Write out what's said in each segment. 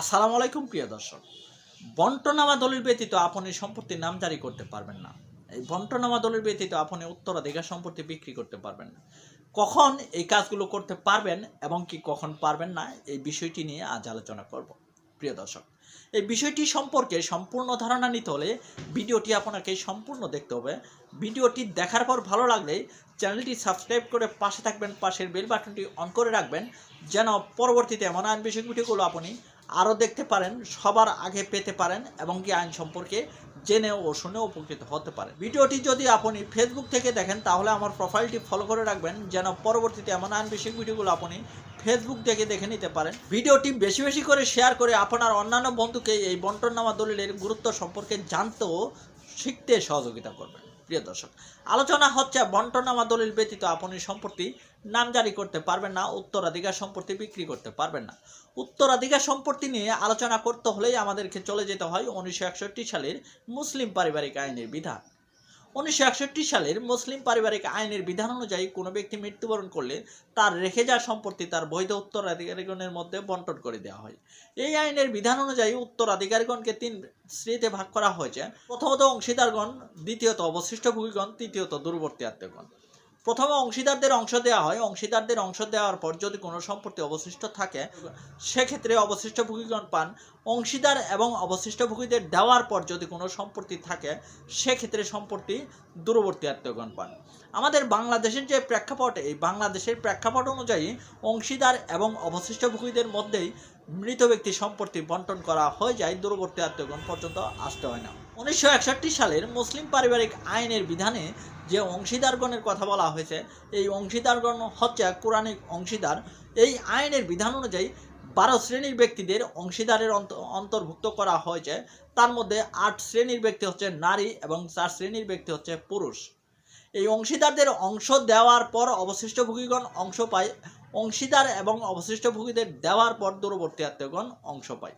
আসসালামু আলাইকুম, প্রিয় দর্শক। বন্টনামা দলিল ব্যতীত আপনি সম্পত্তির নাম জারি করতে পারবেন না। এই বন্টনামা দলিল ব্যতীত আপনি উত্তরাধিকার সম্পত্তি বিক্রি করতে পারবেন না। কখন এই কাজগুলো করতে পারবেন এবং কি কখন পারবেন না, এই বিষয়টি নিয়ে আজ আলোচনা করব। প্রিয় দর্শক, এই বিষয়টি সম্পর্কে সম্পূর্ণ ধারণা নিতে হলে ভিডিওটি আপনাকে সম্পূর্ণ দেখতে হবে। ভিডিওটি দেখার পর ভালো লাগলে চ্যানেলটি সাবস্ক্রাইব করে পাশে থাকবেন, পাশের বেল বাটনটি অন করে রাখবেন, যেন পরবর্তীতে এমন আইন বিষয়ক ভিডিওগুলো আপনি আরও দেখতে পারেন, সবার আগে পেতে পারেন এবং কি আইন সম্পর্কে জেনে ও শুনে উপকৃত হতে পারেন। ভিডিওটি যদি আপনি ফেসবুক থেকে দেখেন, তাহলে আমার প্রোফাইলটি ফলো করে রাখবেন, যেন পরবর্তীতে এমন আইন বিষয়ক ভিডিওগুলো আপনি ফেসবুক থেকে দেখে নিতে পারেন। ভিডিওটি বেশি বেশি করে শেয়ার করে আপনার অন্যান্য বন্ধুকে এই বন্টননামা দলিলের গুরুত্ব সম্পর্কে জানতে ও শিখতে সহযোগিতা করবেন। প্রিয় দর্শক, আলোচনা হচ্ছে বন্টনামা দলিল ব্যতীত আপনি সম্পত্তি নাম জারি করতে পারবেন না, উত্তরাধিকার সম্পত্তি বিক্রি করতে পারবেন না। উত্তরাধিকার সম্পত্তি নিয়ে আলোচনা করতে হলেই আমাদেরকে চলে যেতে হয় উনিশশো একষট্টি সালের মুসলিম পারিবারিক আইনের বিধান। উনিশশো একষট্টি সালের মুসলিম পারিবারিক আইনের বিধান অনুযায়ী কোনো ব্যক্তি মৃত্যুবরণ করলে তার রেখে যাওয়া সম্পত্তি তার বৈধ উত্তরাধিকারীগণের মধ্যে বন্টন করে দেওয়া হয়। এই আইনের বিধান অনুযায়ী উত্তরাধিকারীগণকে তিন শ্রেণীতে ভাগ করা হয়েছে। প্রথমত অংশীদারগণ, দ্বিতীয়ত অবশিষ্ট ভূমিগণ, তৃতীয়ত দূরবর্তী আত্মীয়গণ। প্রথমে অংশীদারদের অংশ দেওয়া হয়। অংশীদারদের অংশ দেওয়ার পর যদি কোনো সম্পত্তি অবশিষ্ট থাকে, সেক্ষেত্রে অবশিষ্ট ভূমিগণ পান। অংশীদার এবং অবশিষ্ট ভূমিদের দেওয়ার পর যদি কোনো সম্পত্তি থাকে, সেক্ষেত্রে সম্পত্তি দূরবর্তী আত্মীয়গণ পান। আমাদের বাংলাদেশের যে প্রেক্ষাপট, এই বাংলাদেশের প্রেক্ষাপট অনুযায়ী অংশীদার এবং অবশিষ্ট ভূমিদের মধ্যেই মৃত ব্যক্তি সম্পত্তি বন্টন করা হয়ে যায়। দূরবর্তী আত্মীয়গণ পর্যন্ত আসতে হয় না। উনিশশো একষট্টি সালের মুসলিম পারিবারিক আইনের বিধানে যে অংশীদারগণের কথা বলা হয়েছে, এই অংশীদারগণ হচ্ছে কোরআনিক অংশীদার। এই আইনের বিধান অনুযায়ী বারো শ্রেণির ব্যক্তিদের অংশীদারের অন্ত- অন্তর্ভুক্ত করা হয়েছে। তার মধ্যে আট শ্রেণির ব্যক্তি হচ্ছে নারী এবং চার শ্রেণির ব্যক্তি হচ্ছে পুরুষ। এই অংশীদারদের অংশ দেওয়ার পর অবশিষ্ট ভোগীগণ অংশ পায়। অংশীদার এবং অবশিষ্ট ভোগীদের দেওয়ার পর দূরবর্তী আত্মীয়গণ অংশ পায়।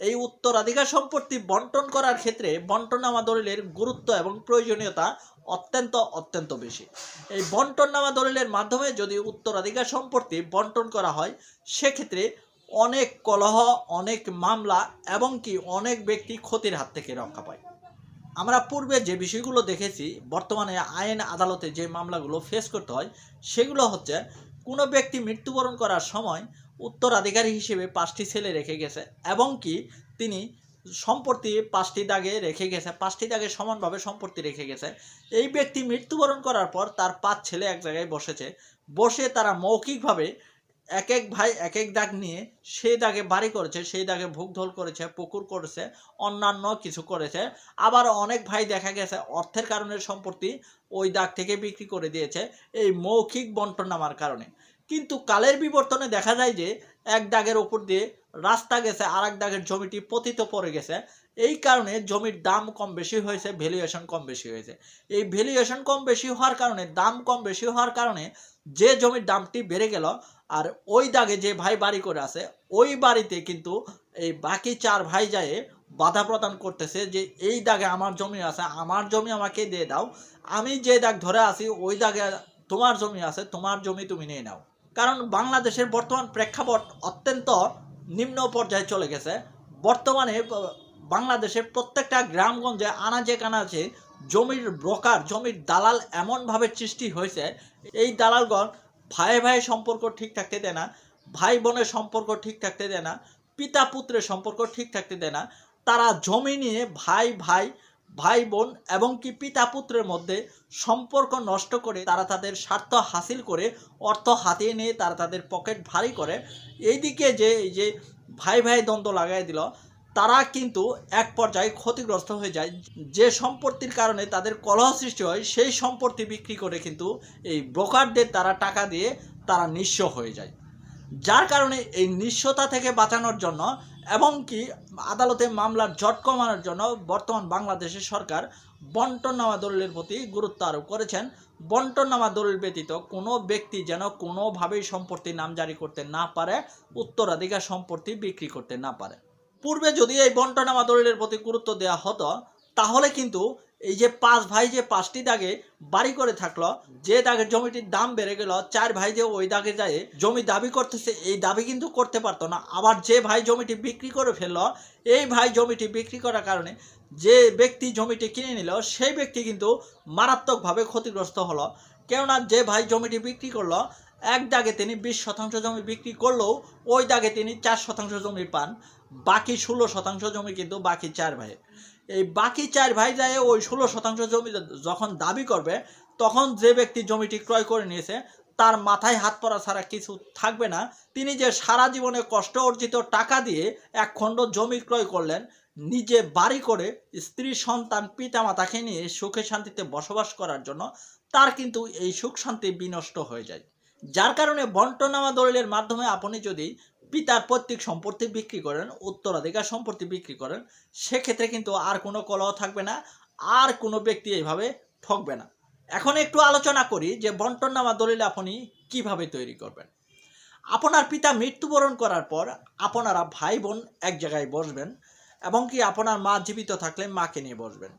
এই উত্তরাধিকার সম্পত্তি বন্টন করার ক্ষেত্রে বন্টনামা দলিলের গুরুত্ব এবং প্রয়োজনীয়তা অত্যন্ত অত্যন্ত বেশি। এই বন্টননামা দলিলের মাধ্যমে যদি উত্তরাধিকার সম্পত্তি বন্টন করা হয়, সেক্ষেত্রে অনেক কলহ, অনেক মামলা এবং কি অনেক ব্যক্তি ক্ষতির হাত থেকে রক্ষা পায়। আমরা পূর্বে যে বিষয়গুলো দেখেছি, বর্তমানে আইন আদালতে যে মামলাগুলো ফেস করতে হয়, সেগুলো হচ্ছে কোনো ব্যক্তি মৃত্যুবরণ করার সময় উত্তরাধিকারী হিসেবে পাঁচটি ছেলে রেখে গেছে এবং কি তিনি সম্পত্তি পাঁচটি দাগে রেখে গেছে, পাঁচটি দাগে সমানভাবে সম্পত্তি রেখে গেছে। এই ব্যক্তি মৃত্যুবরণ করার পর তার পাঁচ ছেলে এক জায়গায় বসেছে। বসে তারা মৌখিকভাবে এক এক ভাই, এক এক দাগ নিয়ে সেই দাগে বাড়ি করেছে, সেই দাগে ভোগধোল করেছে, পুকুর করেছে, অন্যান্য কিছু করেছে। আবার অনেক ভাই দেখা গেছে, অর্থের কারণে সম্পত্তি ওই দাগ থেকে বিক্রি করে দিয়েছে এই মৌখিক বন্টন নামার কারণে। কিন্তু কালের বিবর্তনে দেখা যায় যে এক দাগের ওপর দিয়ে রাস্তা গেছে আর এক দাগের জমিটি পতিত পড়ে গেছে। এই কারণে জমির দাম কম বেশি হয়েছে ভ্যালুয়েশন কম বেশি হয়েছে। এই ভ্যালুয়েশন কম বেশি হওয়ার কারণে, দাম কম বেশি হওয়ার কারণে যে জমির দামটি বেড়ে গেল আর ওই দাগে যে ভাই বাড়ি করে আছে, ওই বাড়িতে কিন্তু এই বাকি চার ভাই যায় বাধা প্রদান করতেছে যে এই দাগে আমার জমি আছে, আমার জমি আমাকে দিয়ে দাও। আমি যে দাগ ধরে আছি, ওই দাগে তোমার জমি আছে, তোমার জমি তুমি নিয়ে নাও। কারণ বাংলাদেশের বর্তমান প্রেক্ষাপট অত্যন্ত নিম্ন পর্যায়ে চলে গেছে। বর্তমানে বাংলাদেশের প্রত্যেকটা গ্রামগঞ্জে আনাজে কানাজে জমির ব্রোকার, জমির দালাল এমনভাবে সৃষ্টি হয়েছে। এই দালালগণ ভাই ভাই সম্পর্ক ঠিক থাকতে দেয় না, ভাই বোনের সম্পর্ক ঠিক থাকতে দেয় না, পিতা পুত্রের সম্পর্ক ঠিক থাকতে দেয় না। তারা জমি নিয়ে ভাই ভাই ভাই বোন এবং কি পিতা পুত্রের মধ্যে সম্পর্ক নষ্ট করে তারা তাদের স্বার্থ হাসিল করে, অর্থ হাতিয়ে নিয়ে তারা তাদের পকেট ভারী করে। এইদিকে যে, এই যে ভাই ভাই দ্বন্দ্ব লাগাই দিল, তারা কিন্তু এক পর্যায়ে ক্ষতিগ্রস্ত হয়ে যায়। যে সম্পত্তির কারণে তাদের কলহ সৃষ্টি হয়, সেই সম্পত্তি বিক্রি করে কিন্তু এই ব্রোকারদের তারা টাকা দিয়ে তারা নিঃস্ব হয়ে যায়। যার কারণে এই নিঃস্বতা থেকে বাঁচানোর জন্য এবং কি আদালতে মামলার জট কমানোর জন্য বর্তমান বাংলাদেশের সরকার বন্টননামা দলিলের প্রতি গুরুত্ব আরোপ করেছেন। বন্টননামা দলিল ব্যতীত কোনো ব্যক্তি যেন কোনোভাবেই সম্পত্তি নাম জারি করতে না পারে, উত্তরাধিকার সম্পত্তি বিক্রি করতে না পারে। পূর্বে যদি এই বন্টনামা দলিলের প্রতি গুরুত্ব দেওয়া হতো, তাহলে কিন্তু এই যে পাঁচ ভাই যে পাঁচটি দাগে বাড়ি করে থাকল, যে দাগের জমিটির দাম বেড়ে গেল, চার ভাই যে ওই দাগে যায়, জমি দাবি করতেছে, এই দাবি কিন্তু করতে পারতো না। আবার যে ভাই জমিটি বিক্রি করে ফেলল, এই ভাই জমিটি বিক্রি করার কারণে যে ব্যক্তি জমিটি কিনে নিল, সেই ব্যক্তি কিন্তু মারাত্মকভাবে ক্ষতিগ্রস্ত হলো। কেননা যে ভাই জমিটি বিক্রি করল, এক দাগে তিনি বিশ শতাংশ জমি বিক্রি করলেও ওই দাগে তিনি চার শতাংশ জমি পান, বাকি ষোলো শতাংশ জমি কিন্তু বাকি চার ভাই এই বাকি চার ভাই যায় ওই ষোলো শতাংশ জমি যখন দাবি করবে, তখন যে ব্যক্তি জমিটি ক্রয় করে নিয়েছে, তার মাথায় হাত পড়া ছাড়া কিছু থাকবে না। তিনি যে সারা জীবনে কষ্ট অর্জিত টাকা দিয়ে এক খণ্ড জমি ক্রয় করলেন, নিজে বাড়ি করে স্ত্রী, সন্তান পিতা মাতাকে নিয়ে সুখে শান্তিতে বসবাস করার জন্য, তার কিন্তু এই সুখ শান্তি বিনষ্ট হয়ে যায়। যার কারণে বন্টনামা দলিলের মাধ্যমে আপনি যদি পিতার পৈতৃক সম্পত্তি বিক্রি করেন, উত্তরাধিকার সম্পত্তি বিক্রি করেন, সেক্ষেত্রে কিন্তু আর কোনো কলহ থাকবে না, আর কোনো ব্যক্তি এইভাবে ঠকবে না। এখন একটু আলোচনা করি যে বন্টননামা দলিল আপনি কীভাবে তৈরি করবেন। আপনার পিতা মৃত্যুবরণ করার পর আপনারা ভাই বোন এক জায়গায় বসবেন এবং কি আপনার মা জীবিত থাকলে মাকে নিয়ে বসবেন।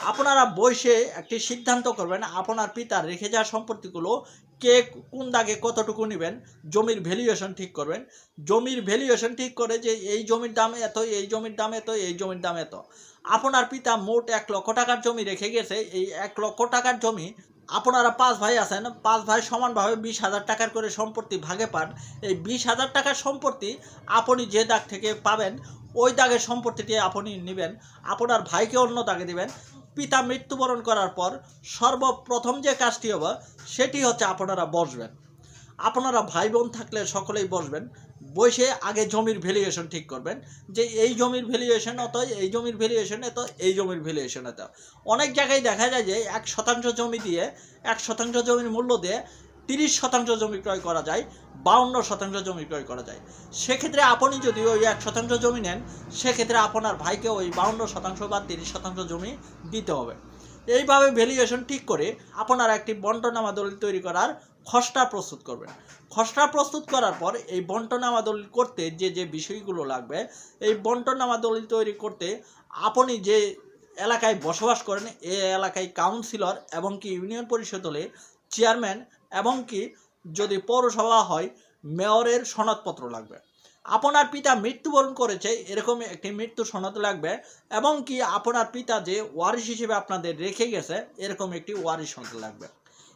আপনারা বসে একটি সিদ্ধান্ত করবেন, আপনার পিতার রেখে যাওয়া সম্পত্তিগুলো কে কোন দাগে কতটুকু নেবেন, জমির ভ্যালুয়েশন ঠিক করবেন। জমির ভ্যালুয়েশন ঠিক করে যে এই জমির দাম এত, এই জমির দাম এত, এই জমির দাম এত। আপনার পিতা মোট এক লক্ষ টাকার জমি রেখে গেছে, এই এক লক্ষ টাকার জমি আপনারা পাঁচ ভাই আছেন, পাঁচ ভাই সমানভাবে বিশ হাজার টাকার করে সম্পত্তি ভাগে পান। এই বিশ হাজার টাকার সম্পত্তি আপনি যে দাগ থেকে পাবেন, ওই দাগের সম্পত্তিটি আপনি নেবেন। আপনার ভাইকে অন্য দাগে দিবেন। পিতা মৃত্যুবরণ করার পর সর্বপ্রথম যে কাজটি হবে, সেটি হচ্ছে আপনারা বসবেন। আপনারা ভাই বোন থাকলে সকলেই বসবেন। বসে আগে জমির ভ্যালুয়েশন ঠিক করবেন যে এই জমির ভ্যালুয়েশন অত এই জমির ভ্যালুয়েশন এত, এই জমির ভ্যালুয়েশন এত। অনেক জায়গায় দেখা যায় যে এক শতাংশ জমি দিয়ে, এক শতাংশ জমির মূল্য দিয়ে তিরিশ শতাংশ জমি ক্রয় করা যায়, বাউন্ন শতাংশ জমি ক্রয় করা যায়। সেক্ষেত্রে আপনি যদি ওই এক শতাংশ জমি নেন, সেক্ষেত্রে আপনার ভাইকে ওই বাউন্ন শতাংশ বা তিরিশ শতাংশ জমি দিতে হবে। এইভাবে ভ্যালুয়েশন ঠিক করে আপনারা একটি বন্টনামা দলিল তৈরি করার খসড়া প্রস্তুত করবেন। খসড়া প্রস্তুত করার পর এই বন্টনামা দলিল করতে যে যে বিষয়গুলো লাগবে, এই বন্টনামা দলিল তৈরি করতে আপনি যে এলাকায় বসবাস করেন, এ এলাকায় কাউন্সিলর এবং কি ইউনিয়ন পরিষদ হলে চেয়ারম্যান এবং কি যদি পৌরসভা হয়, মেয়রের সনদপত্র লাগবে। আপনার পিতা মৃত্যুবরণ করেছে এরকম একটি মৃত্যু সনদ লাগবে এবং কি আপনার পিতা যে ওয়ারিশ হিসেবে আপনাদের রেখে গেছে, এরকম একটি ওয়ারিশ সনদ লাগবে।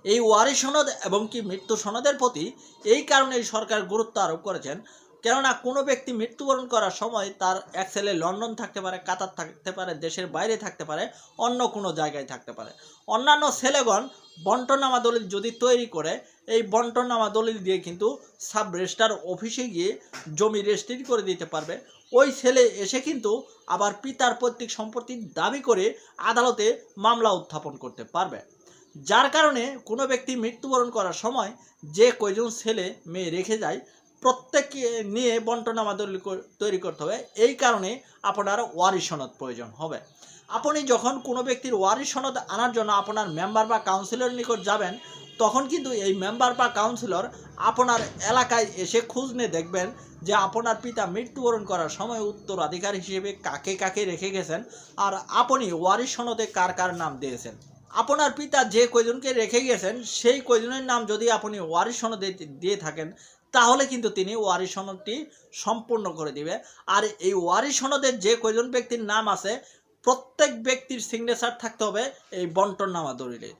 এই ওয়ারিশ সনদ এবং কি মৃত্যু সনদের প্রতি এই কারণে সরকার গুরুত্ব আরোপ করেছেন কেননা কোনো ব্যক্তি মৃত্যুবরণ করার সময় তার এক ছেলে লন্ডন থাকতে পারে, কাতার থাকতে পারে, দেশের বাইরে থাকতে পারে, অন্য কোনো জায়গায় থাকতে পারে। অন্যান্য ছেলেগণ বন্টনামা দলিল যদি তৈরি করে, এই বন্টনামা দলিল দিয়ে কিন্তু সাব রেজিস্ট্রার অফিসে গিয়ে জমি রেজিস্ট্রি করে দিতে পারবে। ওই ছেলে এসে কিন্তু আবার পিতার পৈতৃক সম্পত্তির দাবি করে আদালতে মামলা উত্থাপন করতে পারবে। যার কারণে কোনো ব্যক্তি মৃত্যুবরণ করার সময় যে কয়জন ছেলে, মেয়ে রেখে যায় প্রত্যেককে নিয়ে বন্টনামা তৈরি করতে হবে। এই কারণে আপনার ওয়ারিশ সনদ প্রয়োজন হবে। আপনি যখন কোনো ব্যক্তির ওয়ারিশ সনদ আনার জন্য আপনার মেম্বার বা কাউন্সিলরের নিকট যাবেন, তখন কিন্তু এই মেম্বার বা কাউন্সিলর আপনার এলাকায় এসে খোঁজ নিয়ে দেখবেন যে আপনার পিতা মৃত্যুবরণ করার সময় উত্তরাধিকার হিসেবে কাকে কাকে রেখে গেছেন আর আপনি ওয়ারিশ সনদে কার কার নাম দিয়েছেন। আপনার পিতা যে কয়জনকে রেখে গেছেন, সেই কয়জনের নাম যদি আপনি ওয়ারিশ সনদে দিয়ে থাকেন তাহলে কিন্তু তিনি ওয়ারিশ সনদটি সম্পূর্ণ করে দিবে। আর এই ওয়ারিশ সনদের যে কয়জন ব্যক্তির নাম আছে, প্রত্যেক ব্যক্তির সিগনেচার থাকতে হবে এই বন্টননামা দলিলে।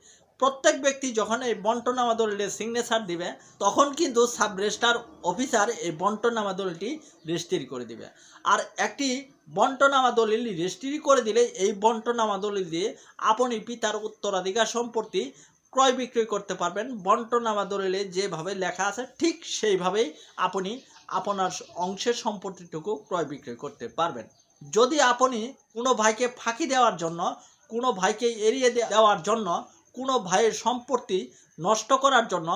প্রত্যেক ব্যক্তি যখন এই বন্টনামা দলিলে সিগনেচার দিবে, তখন কিন্তু সাব রেজিস্ট্রার অফিসার এই বন্টনামা দলিলটি রেজিস্ট্রি করে দিবে। আর একটি বন্টনামা দলিল রেজিস্ট্রি করে দিলে এই বন্টনামা দলিল দিয়ে আপনি পিতার উত্তরাধিকার সম্পত্তি ক্রয় বিক্রয় করতে পারবেন। বন্টনামা দলিলে যেভাবে লেখা আছে, ঠিক সেইভাবেই আপনি আপনার অংশের সম্পত্তিটুকু ক্রয় বিক্রয় করতে পারবেন। যদি আপনি কোনো ভাইকে ফাঁকি দেওয়ার জন্য, কোনো ভাইকে এড়িয়ে দেওয়ার জন্য, কোনো ভাইয়ের সম্পত্তি নষ্ট করার জন্য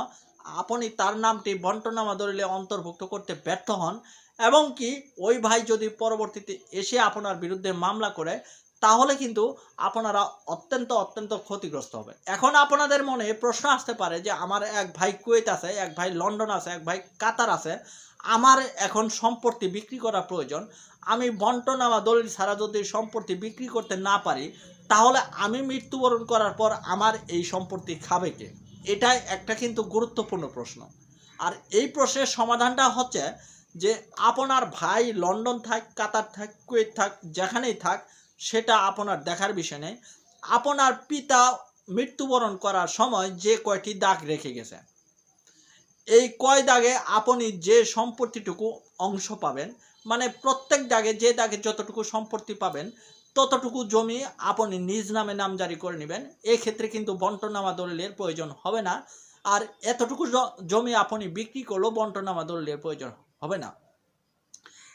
আপনি তার নামটি বন্টনামা দলিলে অন্তর্ভুক্ত করতে ব্যর্থ হন, এবং কি ওই ভাই যদি পরবর্তীতে এসে আপনার বিরুদ্ধে মামলা করে তাহলে কিন্তু আপনারা অত্যন্ত অত্যন্ত ক্ষতিগ্রস্ত হবে এখন আপনাদের মনে প্রশ্ন আসতে পারে যে আমার এক ভাই কুয়েত আছে, এক ভাই লন্ডন আছে, এক ভাই কাতার আছে, আমার এখন সম্পত্তি বিক্রি করা প্রয়োজন। আমি বন্টনামা দলিল ছাড়া যদি সম্পত্তি বিক্রি করতে না পারি, তাহলে আমি মৃত্যুবরণ করার পর আমার এই সম্পত্তি খাবে কে? এটাই একটা কিন্তু গুরুত্বপূর্ণ প্রশ্ন। আর এই প্রশ্নের সমাধানটা হচ্ছে যে, আপনার ভাই লন্ডন থাক, কাতার থাক, কুয়েত থাক, যেখানেই থাক সেটা আপনার দেখার বিষয় নেই। আপনার পিতা মৃত্যুবরণ করার সময় যে কয়টি দাগ রেখে গেছে। এই কয় দাগে আপনি যে সম্পত্তিটুকু অংশ পাবেন মানে প্রত্যেক দাগে যে দাগে যতটুকু সম্পত্তি পাবেন, ততটুকু জমি আপনি নিজ নামে নামজারি করে নেবেন। এক্ষেত্রে কিন্তু বন্টনামা দলিলের প্রয়োজন হবে না। আর এতটুকু জমি আপনি বিক্রি করলেও বন্টনামা দলিলের প্রয়োজন হবে না।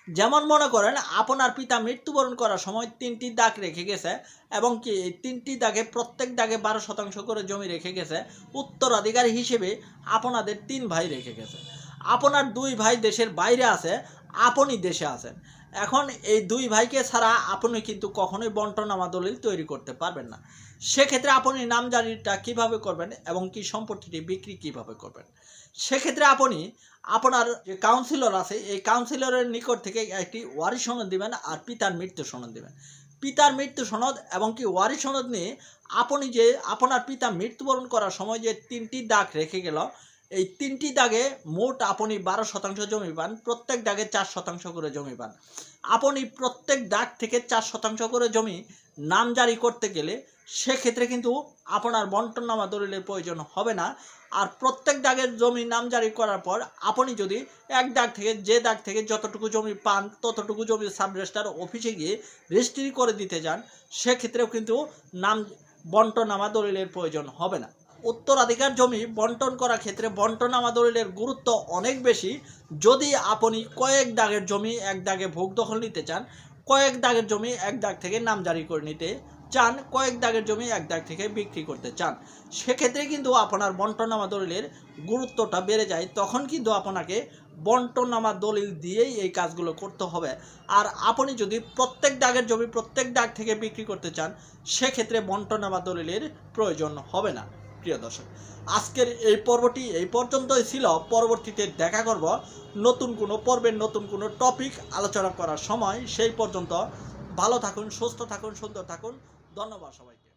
যেমন মনে করেন, আপনার পিতা মৃত্যুবরণ করার সময় তিনটি দাগ রেখে গেছে এবং কি এই তিনটি দাগে প্রত্যেক দাগে বারো শতাংশ করে জমি রেখে গেছে। উত্তরাধিকারী হিসেবে আপনাদের তিন ভাই রেখে গেছে। আপনার দুই ভাই দেশের বাইরে আছে, আপনি দেশে আছেন। এখন এই দুই ভাইকে ছাড়া আপনি কিন্তু কখনোই বন্টনামা দলিল তৈরি করতে পারবেন না। সেক্ষেত্রে আপনি নামজারিটা কীভাবে করবেন এবং কি সম্পত্তিটি বিক্রি কীভাবে করবেন? সেক্ষেত্রে আপনি আপনার যে কাউন্সিলর আছে, এই কাউন্সিলরের নিকট থেকে একটি ওয়ারি সনদ দিবেন আর পিতার মৃত্যু সনদ দিবেন। পিতার মৃত্যু সনদ এবং কি ওয়ারি সনদ নিয়ে আপনি যে আপনার পিতা মৃত্যুবরণ করার সময় যে তিনটি দাগ রেখে গেল, এই তিনটি দাগে মোট আপনি বারো শতাংশ জমি পান, প্রত্যেক দাগে চার শতাংশ করে জমি পান। আপনি প্রত্যেক দাগ থেকে চার শতাংশ করে জমি নাম জারি করতে গেলে সেক্ষেত্রে কিন্তু আপনার বন্টননামা দলিলের প্রয়োজন হবে না। আর প্রত্যেক দাগের জমি নামজারি করার পর আপনি যদি এক দাগ থেকে যে দাগ থেকে যতটুকু জমি পান, ততটুকু জমি সাব রেজিস্ট্রার অফিসে গিয়ে রেজিস্ট্রি করে দিতে যান, সেক্ষেত্রেও কিন্তু নাম বন্টনামা দলিলের প্রয়োজন হবে না। উত্তরাধিকার জমি বন্টন করার ক্ষেত্রে বন্টনামা দলিলের গুরুত্ব অনেক বেশি। যদি আপনি কয়েক দাগের জমি এক দাগে ভোগ দখল নিতে চান, কয়েক দাগের জমি এক দাগ থেকে নামজারি করে নিতে চান, কয়েক দাগের জমি এক দাগ থেকে বিক্রি করতে চান। সেক্ষেত্রে কিন্তু আপনার বন্টনামা দলিলের গুরুত্বটা বেড়ে যায়। তখন কিন্তু আপনাকে বন্টনামা দলিল দিয়েই এই কাজগুলো করতে হবে। আর আপনি যদি প্রত্যেক দাগের জমি প্রত্যেক দাগ থেকে বিক্রি করতে চান, সেক্ষেত্রে বন্টনামা দলিলের প্রয়োজন হবে না, প্রিয় দর্শক। আজকের এই পর্বটি এই পর্যন্তই ছিল। পরবর্তীতে দেখা করব নতুন কোনো পর্বের নতুন কোনো টপিক আলোচনা করার সময়। সেই পর্যন্ত ভালো থাকুন, সুস্থ থাকুন, সুন্দর থাকুন। ধন্যবাদ সবাইকে।